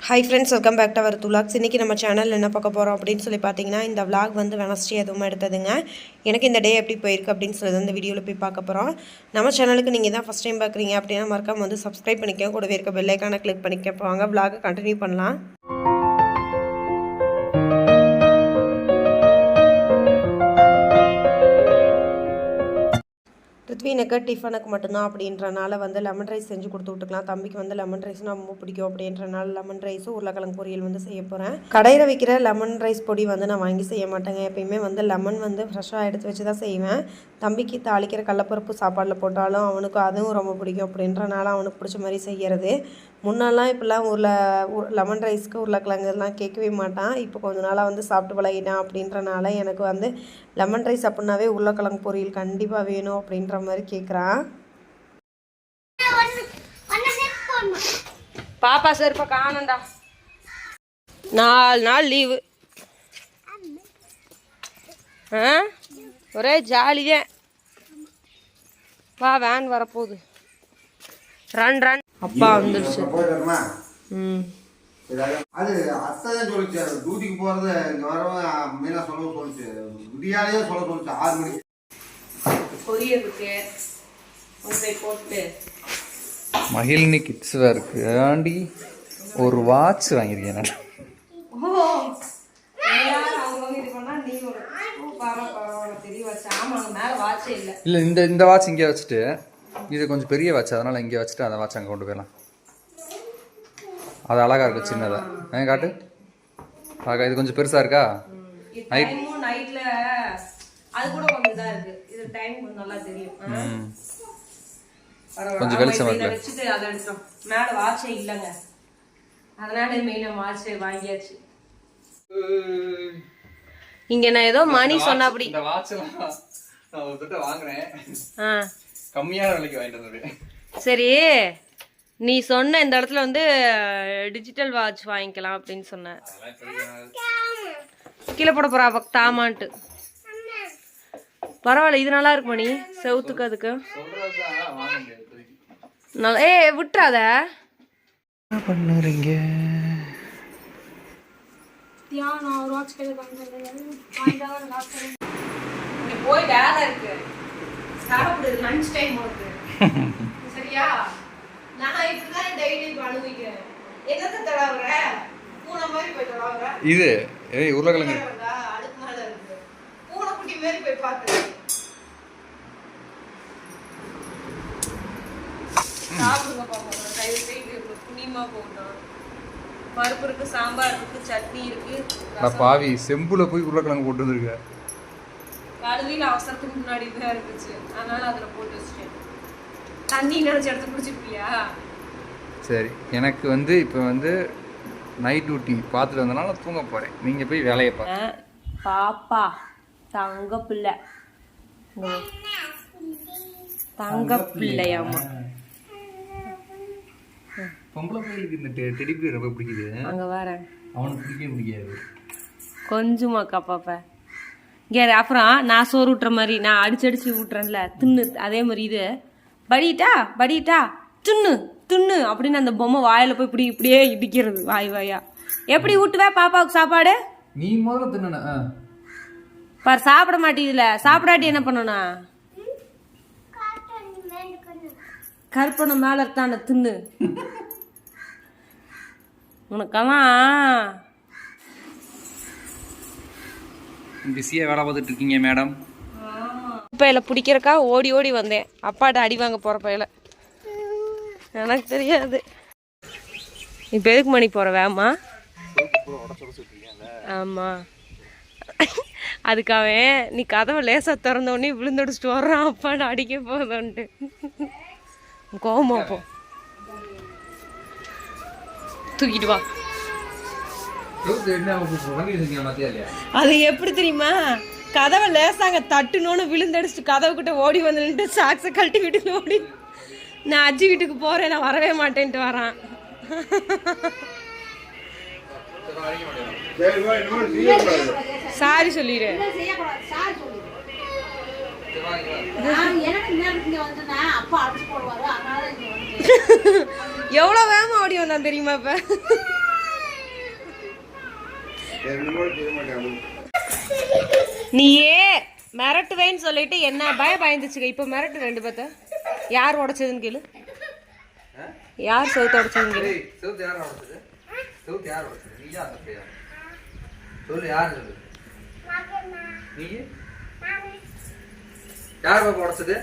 Hi friends welcome back to our துலாக்ஸ் இன்றைக்கி நம்ம சேனலில் என்ன பார்க்க போகிறோம் அப்படின்னு சொல்லி பார்த்தீங்கன்னா இந்த விளாக் வந்து வெனஸ்டே எதுவும் எடுத்ததுங்க. எனக்கு இந்த டே எப்படி போயிருக்கு அப்படின்னு சொல்லி இந்த வீடியோவில் போய் பார்க்க போகிறோம் நம்ம சேனலுக்கு நீங்கள் தான் ஃபஸ்ட் டைம் பார்க்குறீங்க அப்படின்னா மறக்காம வந்து சப்ஸ்கிரைப் பண்ணிக்க கூடவே இருக்க பெல்லைக்கான கிளிக் பண்ணிக்க போவாங்க vlog கண்டினியூ பண்ணலாம். ரித்வினுக்கு டிஃபனுக்கு மட்டும்தான் அப்படின்றனால வந்து லெமன் ரைஸ் செஞ்சு கொடுத்து விட்டுக்கலாம். தம்பிக்கு வந்து லெமன் ரைஸ்னா ரொம்ப பிடிக்கும் அப்படின்றனால லெமன் ரைஸும் உருளைக்கிழங்கு பொரியல் வந்து செய்ய போகிறேன் கடையில் விற்கிற லெமன் ரைஸ் பொடி வந்து நான் வாங்கி செய்ய மாட்டேங்க. எப்பயுமே வந்து லெமன் வந்து ஃப்ரெஷ்ஷாக எடுத்து வச்சு தான் செய்வேன். தம்பிக்கு தாளிக்கிற கடலப்பருப்பு சாப்பாடில் போட்டாலும் அவனுக்கு அதுவும் ரொம்ப பிடிக்கும் அப்படின்றனால அவனுக்கு பிடிச்ச மாதிரி செய்கிறது முன்னெல்லாம் இப்போல்லாம் உருளை லெமன் ரைஸ்க்கு உருளைக்கிழங்கு எல்லாம் கேட்கவே மாட்டான். இப்போ கொஞ்ச நாளாக வந்து சாப்பிட்டு பழகிட்டான் அப்படின்றனால எனக்கு வந்து லெமன் ரைஸ் அப்படின்னாவே உருளைக்கிழங்கு பொரியல் கண்டிப்பாக வேணும் அப்படின்ற மாதிரி கேட்குறான். பாப்பா செருப்ப காணண்டா நாலு நாள் லீவு ஆ? ஒரே ஜாலிதான் வா வேன் வரப்போகுது. Run run. அப்பா வந்துருச்சு. ம். அது அத்தை தான் சொல்லுச்சு டியூட்டிக்கு போறது இங்க வரவன் மீனா சொல்ல சொல்லுச்சு. விடியாலேயே சொல்ல சொல்லுச்சு. ஆறு மணிக்கு போட்டு. மகிழினி கிட்ஸ் வேர்க்கு ஆண்டி ஒரு வாட்ச் வாங்கியிருக்கேன் நான் இல்லை. இந்த இந்த வாட்ச் இங்கே வச்சுட்டு. இது கொஞ்சம் பெரிய வாட்ச் அதனால் இங்கே வச்சுட்டு அந்த வாட்ச் அங்கே கொண்டு போயிடலாம். அது அழகா இருக்கு சின்னதா. ஆ காட்டு? அழகா இது கொஞ்சம் பெருசா இருக்கா? டைமும் நைட்ல அது கூட கொஞ்சம் இதா இருக்கு. இது டைம் கொஞ்சம் நல்லா தெரியும். கொஞ்சம் ஆமா, வெளிச்சமா இப்ப இதை இருக்குல்ல? வச்சுட்டு அதை எடுத்தோம் மேல வாட்சே இல்லைங்க. அதனால மெயினா வாட்சே வாங்கியாச்சு. இங்க நான் ஏதோ மணி சொன்ன அப்படி. இந்த வாட்ச்லாம் நான் வாங்குறேன். கம்மியான விலைக்கு வாங்கிட்டு வந்தது. சரி நீ சொன்ன இந்த இடத்துல வந்து டிஜிட்டல் வாட்ச் வாங்கிக்கலாம் அப்படின்னு சொன்ன. கீழே போட போறா தாமான்ட்டு. பரவாயில்ல இது நல்லா இருக்கு மணி செவுத்துக்கு அதுக்கு. நல்லா ஏ விட்டுறாத. என்ன பண்ணுறீங்க? இங்க போய் வேலை இருக்கு. லஞ்ச் டைம் சரியா? நான் இப்படிதான் டெய்லி அனுபவிக்கிறேன் என்னத்த தடவுற? பூனை மாதிரி போய் தடவுற? இது ஏய் உருளைக்கிழங்கு. வருதா? அடுப்பு மேல இருக்கு. பூனைக்குட்டி மாதிரி போய் பாத்து சாப்பிடுங்க பாப்பா தயவு செய்து புண்ணியமா பருப்பு இருக்கு சாம்பார் இருக்கு சட்னி இருக்கு. பாவி செம்புல போய் உருளைக்கிழங்கு போட்டு வந்திருக்க. கழுவில அவசரத்துக்கு முன்னாடி தான் இருந்துச்சு. அதனால அதுல போட்டு வச்சிட்டேன். தண்ணி நினைச்ச எடுத்து குடிச்சிருப்பியா சரி எனக்கு வந்து இப்போ வந்து நைட் டியூட்டி பார்த்துட்டு வந்தனால தூங்க போகிறேன் நீங்கள் போய் வேலையை பாரு பாப்பா தங்க பிள்ளை. தங்க பிள்ளையாமா பொம்பளை பிள்ளைகளுக்கு இந்த டெ- டெடி பியர் ரொம்ப பிடிக்குது. அங்க வரேன் அவனுக்கு பிடிக்கவே பிடிக்காது. கொஞ்சமாக்கா பாப்பா இங்கே அப்புறம் நான் சோறு ஊட்டுற மாதிரி நான் அடிச்சு அடிச்சு ஊட்டுறேன்ல தின்னு அதே மாதிரி இது. படிட்டா படிட்டா தின்னு தின்னு அப்படின்னு அந்த பொம்மை வாயில போய் இப்படி இப்படியே இடிக்கிறது வாய் வாயா. எப்படி ஊட்டுவே பாப்பாவுக்கு சாப்பாடு? நீ முதல்ல தின்னு பார் சாப்பிட மாட்டேதுல சாப்பிடாட்டி என்ன பண்ணணும் கற்பனை மேல இருத்தான தின்னு. உனக்கெல்லாம் பிஸியாக வேலை பார்த்துட்டு இருக்கீங்க மேடம். பையில பிடிக்கிறக்கா ஓடி ஓடி வந்தேன். அப்பாட்ட அடி வாங்க போற பையில எனக்கு தெரியாது. இப்போ எதுக்கு மணி போற வேமா? ஆமா. அதுக்கு நீ கதவை லேசா திறந்த உடனே விழுந்தடிச்சிட்டு வர்றான் அப்பாட்ட அடிக்க போதுன்ட்டு. கோவமா போ. தூக்கிட்டு வா. அது எப்படி தெரியுமா? கதவை லேசாங்க தட்டுனோன்னு விழுந்தடிச்சிட்டு கதவு கிட்ட ஓடி வந்து நின்று சாக்ஸை கழட்டி வீட்டுக்கு ஓடி. நான் அஜி வீட்டுக்கு போறேன் நான் வரவே மாட்டேன்ட்டு வரான். சரி சொல்லிடு. எவ்வளோ வேகமா ஓடி வந்தான் தெரியுமா இப்ப? நீயே மிரட்டுவேன்னு சொல்லிட்டு என்ன பய பயந்துச்சுங்க. இப்போ மிரட்டு ரெண்டு பேத்த யார் உடைச்சதுன்னு கேளு. யார் சவுத்து உடைச்சதுன்னு கேளு. ஏய் செவுத்து யார் உடைச்சது? செவுத்து யார் உடைச்சது? நீயா அந்த பையா? சொல்லு யார் சொல்லு நீ யார் பாப்பா உடைச்சது?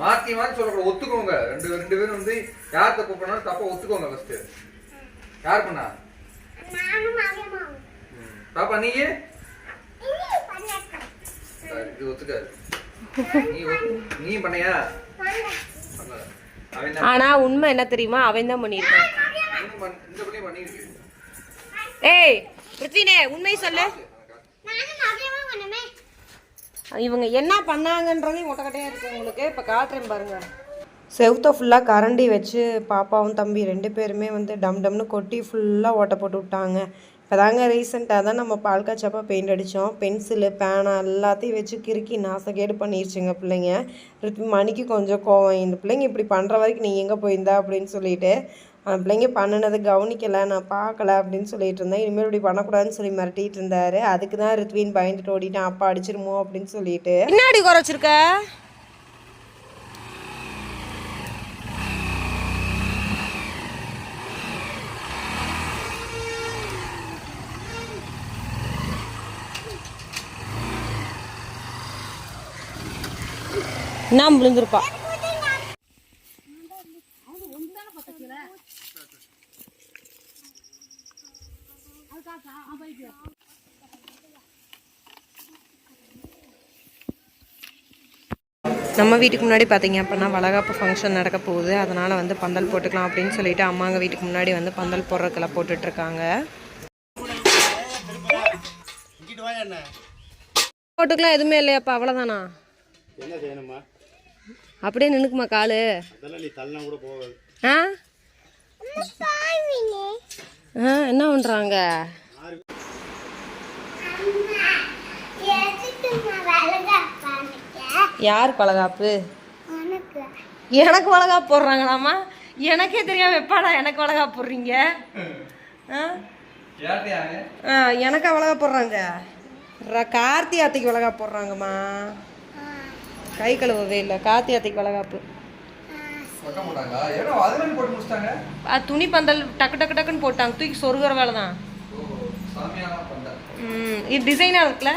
மாத்தி மாத்தி சொல்லக்கூடாது. ஒத்துக்கோங்க. ரெண்டு ரெண்டு பேரும் வந்து யார் தப்பு பண்ணாலும் தப்பா ஒத்துக்கோங்க ஃபர்ஸ்ட் யார் பண்ணா. பாப்பா சரி, இது ஒத்துக்காது. நீ நீ பண்ணையா? ஆனா உண்மை என்ன தெரியுமா? அவன் தான் பண்ணியிருக்கான். இவனும் பண்ண- இந்த பிள்ளையும் பண்ணிருக்கு ஏய் ருத்வினே உண்மை சொல்லு. இவங்க என்ன பண்ணாங்கன்றதே மொட்டக்கட்டையாக இருக்கு உங்களுக்கு. இப்போ காட்டுறேன் பாருங்க. செவுத்த ஃபுல்லாக கரண்டி வச்சு பாப்பாவும் தம்பி ரெண்டு பேருமே வந்து டம் டம்னு கொட்டி ஃபுல்லாக ஓட்ட போட்டு விட்டாங்க. இப்போ தாங்க ரீசெண்டாக தான் நம்ம பால் காய்ச்சப்பா பெயிண்ட் அடித்தோம் பென்சிலு பேனா எல்லாத்தையும் வச்சு கிறுக்கி நாசகேடு பண்ணிருச்சுங்க பிள்ளைங்க. ரித்வி மணிக்கு கொஞ்சம் கோவம். இந்த பிள்ளைங்க இப்படி பண்ணுற வரைக்கும் நீ எங்கே போயிருந்தா அப்படின்னு சொல்லிட்டு அந்த பிள்ளைங்க பண்ணினதை கவனிக்கலை நான் பார்க்கல அப்படின்னு சொல்லிட்டு இருந்தேன். இனிமேல் இப்படி பண்ணக்கூடாதுன்னு சொல்லி மிரட்டிட்டு இருந்தாரு. அதுக்கு தான் ரித்வின் பயந்துட்டு ஓடிட்டான். அப்பா அடிச்சிருமோ அப்படின்னு சொல்லிட்டு. பின்னாடி குறைச்சிருக்க நான் விழுந்திருப்பா. நம்ம வீட்டுக்கு முன்னாடி பார்த்தீங்க அப்படின்னா வளகாப்பு ஃபங்க்ஷன் நடக்க போகுது. அதனால் வந்து பந்தல் போட்டுக்கலாம் அப்படின்னு சொல்லிட்டு அம்மாங்க வீட்டுக்கு முன்னாடி வந்து பந்தல் போடுறதுக்கெல்லாம் போட்டுட்ருக்காங்க. போட்டுக்கலாம் எதுவுமே இல்லையாப்பா அவ்வளோதானா என்ன செய்யணுமா அப்படியே நின்றுக்குமா காலு? ஆ? ஆ என்ன பண்ணுறாங்க யார் வளகாப்பு எனக்கு வளகாப்பு போடுறாங்களாம்மா? எனக்கே தெரியாம எப்பாடா எனக்கு வளகாப்பு போடுறீங்க? ஆ? கேட்டியாங்க ஆ, எனக்கு வளகா போடுறாங்க? ர- கார்த்தி ஆத்தைக்கு வளகா போடுறாங்கம்மா. கை கழுவவே இல்லை கார்த்தி ஆத்தைக்கு வளகாப்பு. அது துணி பந்தல் டக்கு டக்கு டக்குன்னு போட்டாங்க தூக்கி சொருகிற வேலை தான் இது டிசைனாக இருக்குல்ல?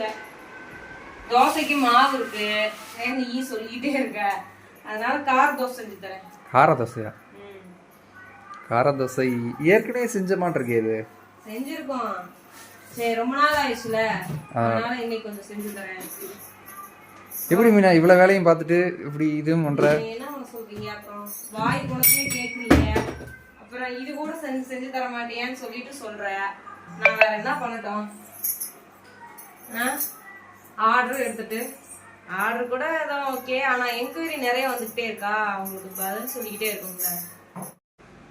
முடியல தோசைக்கு மாவு இருக்கு. ஏன் நீ சொல்லிக்கிட்டே இருக்க. அதனால கார தோசை செஞ்சு தரேன். கார தோசையா. கார தோசை ஏற்கனவே செஞ்ச மாட்டிருக்கே இது. செஞ்சிருக்கோம். சரி ரொம்ப நாள் ஆயிடுச்சுல. அதனால இன்னைக்கு கொஞ்சம் செஞ்சு தரேன். எப்படி மீனா இவ்வளோ வேலையும் பார்த்துட்டு இப்படி இதுவும் பண்ற? நீங்க என்ன சொல்றீங்க? அப்புறம் வாய் குளத்தையே கேக்குறீங்க அப்புறம் இது கூட செஞ்சு செஞ்சு தர மாட்டியான்னு சொல்லிட்டு சொல்ற. நான் வேற என்ன பண்ணட்டும்? ஆர்டர் எடுத்துட்டு. ஆர்டர் கூட ஏதோ ஓகே ஆனா என்கொயரி நிறைய வந்துகிட்டே இருக்கா? அவங்களுக்கு பதில் சொல்லிக்கிட்டே இருக்கும்ல.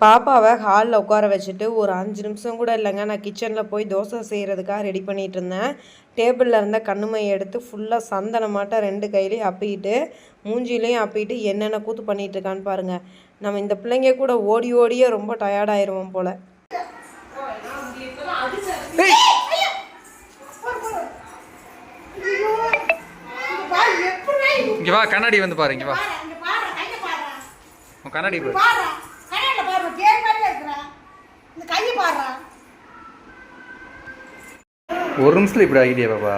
பாப்பாவை ஹாலில் உட்கார வச்சுட்டு ஒரு அஞ்சு நிமிஷம் கூட இல்லைங்க. நான் கிச்சனில் போய் தோசை செய்கிறதுக்காக ரெடி பண்ணிட்டு இருந்தேன். டேபிளில் இருந்த கண்ணுமை எடுத்து ஃபுல்லாக சந்தனமாட்டம் ரெண்டு கையிலையும் அப்பிட்டு மூஞ்சிலையும் அப்பிட்டு என்னென்ன கூத்து பண்ணிட்டு இருக்கான்னு பாருங்க. நம்ம இந்த பிள்ளைங்க கூட ஓடி ஓடியே ரொம்ப டயர்டாயிருவோம் போல. இங்க வா கண்ணாடி வந்து பாரு இங்க வா. கண்ணாடி பாரு. ஒரு நிமிஷத்துல இப்படி ஐடியா பாப்பா?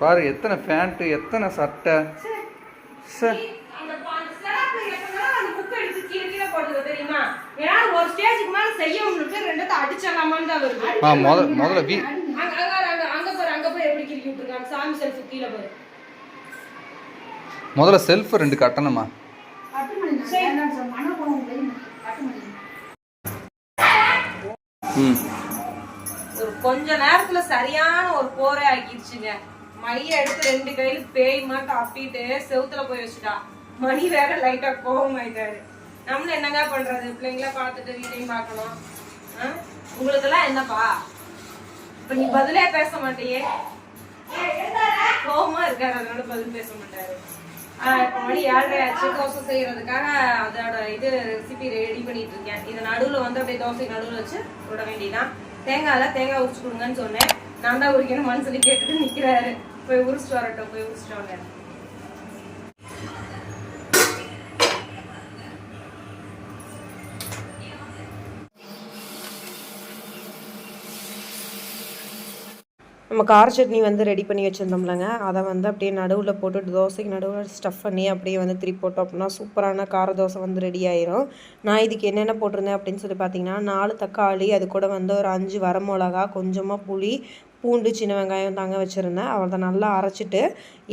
பாரு எத்தனை பேண்ட் எத்தனை சட்டை. சார் ஆ முதல்ல முதல்ல போய் விட்டுருக்காங்க. சாமி செல்ஃபு கீழே பாரு முதல்ல செல்ஃப் ரெண்டு கட்டணுமா? ஒரு கொஞ்ச நேரத்துல சரியான ஒரு போரே ஆக்கிடுச்சுங்க மணியை எடுத்து ரெண்டு கையில பேய் மாட்டம் அப்பிட்டு செவுத்துல போய் வச்சுட்டா. மணி வேற லைட்டா கோபம் ஆயிட்டாரு. நம்மள என்னங்க பண்றது? பிள்ளைங்கள பார்த்துட்டு வீட்டையும் பார்க்கணும். ஆ? உங்களுக்கெல்லாம் என்னப்பா? இப்ப நீ பதிலே பேச மாட்டியே. கோபமா இருக்காரு அதனால பதில் பேச மாட்டாரு. ஆஹ் மணி ஏழரை ஆச்சு தோசை செய்யறதுக்காக அதோட இது ரெசிபி ரெடி பண்ணிட்டு இருக்கேன். இது நடுவுல வந்து அப்படியே தோசை நடுவுல வச்சு விட வேண்டியதான் தேங்காய்ல தேங்காய் உரிச்சு கொடுங்கன்னு சொன்னேன். நான் தான் உரிக்கணும் மனசுல கேட்டுட்டு நிக்கிறாரு. போய் உரிச்சிட்டு வரட்டும் போய் உரிச்சிட்டு வாங்க. நம்ம கார சட்னி வந்து ரெடி பண்ணி வச்சுருந்தோம்லங்க. அதை வந்து அப்படியே நடுவில் போட்டுட்டு தோசைக்கு நடுவில் ஸ்டஃப் பண்ணி அப்படியே வந்து திருப்பி போட்டோம் அப்படின்னா சூப்பரான கார தோசை வந்து ரெடி ஆயிரும். நான் இதுக்கு என்னென்ன போட்டிருந்தேன் அப்படின்னு சொல்லி பார்த்தீங்கன்னா நாலு தக்காளி அது கூட வந்து ஒரு அஞ்சு வரமிளகா கொஞ்சமாக புளி பூண்டு சின்ன வெங்காயம் தாங்க வச்சுருந்தேன். அதை நல்லா அரைச்சிட்டு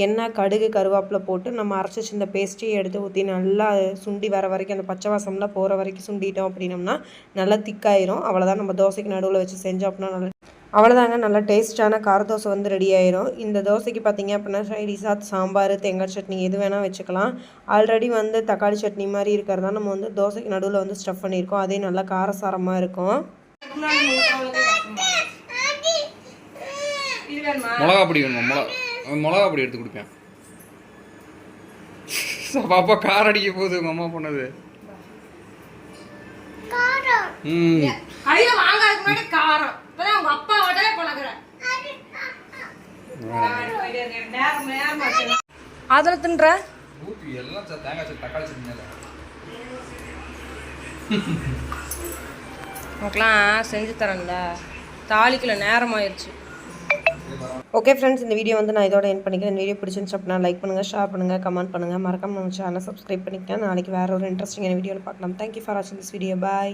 எண்ணெய் கடுகு கருவேப்பிலை போட்டு நம்ம அரைச்சி வச்சிருந்த பேஸ்ட்டையும் எடுத்து ஊற்றி நல்லா சுண்டி வர வரைக்கும் அந்த பச்சை வாசம்லாம் போகிற வரைக்கும் சுண்டிட்டோம் அப்படின்னம்னா நல்லா திக்காயிரும் அவ்வளோதான் நம்ம தோசைக்கு நடுவில் வச்சு செஞ்சோம் அப்படின்னா நல்லா அவ்வளோதாங்க நல்லா டேஸ்ட்டான கார தோசை வந்து ரெடி ஆயிரும். இந்த தோசைக்கு பார்த்தீங்க அப்படின்னா சைடிஷாக சாம்பார் தேங்காய் சட்னி எது வேணால் வச்சுக்கலாம். ஆல்ரெடி வந்து தக்காளி சட்னி மாதிரி இருக்கிறதா நம்ம வந்து தோசைக்கு நடுவில் வந்து ஸ்டஃப் பண்ணியிருக்கோம். அதே நல்லா காரசாரமாக இருக்கும். மிளகா பொடி வேணுமா? மிளகா மிளகா பொடி எடுத்து கொடுப்பேன். பாப்பா கார் அடிக்க போகுது உங்க அம்மா பண்ணது. ம். கையில வாங்காதுக்கு முன்னாடி காரம். இப்பதான் உங்க அப்பா வட்டவே பழகுற நேரம் நேரம் ஆச்சு. அதில் தின்ற செஞ்சு தரேன்ல. தாலிக்குள்ள நேரம் ஆயிடுச்சு ஓகே ஃப்ரெண்ட்ஸ் இந்த வீடியோ வந்து நான் இதோட என் பண்ணிக்கிறேன். இந்த வீடியோ பிடிச்சிருந்துச்சு அப்படின்னா லைக் பண்ணுங்கள் ஷேர் பண்ணுங்கள் கமெண்ட் பண்ணுங்கள் மறக்காம நம்ம சேனலை சப்ஸ்கிரைப் பண்ணிக்கேன் நாளைக்கு வேறு ஒரு இன்ட்ரெஸ்டிங்கான வீடியோவில் பார்க்கலாம். தேங்க்யூ ஃபார் வாட்சிங் திஸ் வீடியோ பாய்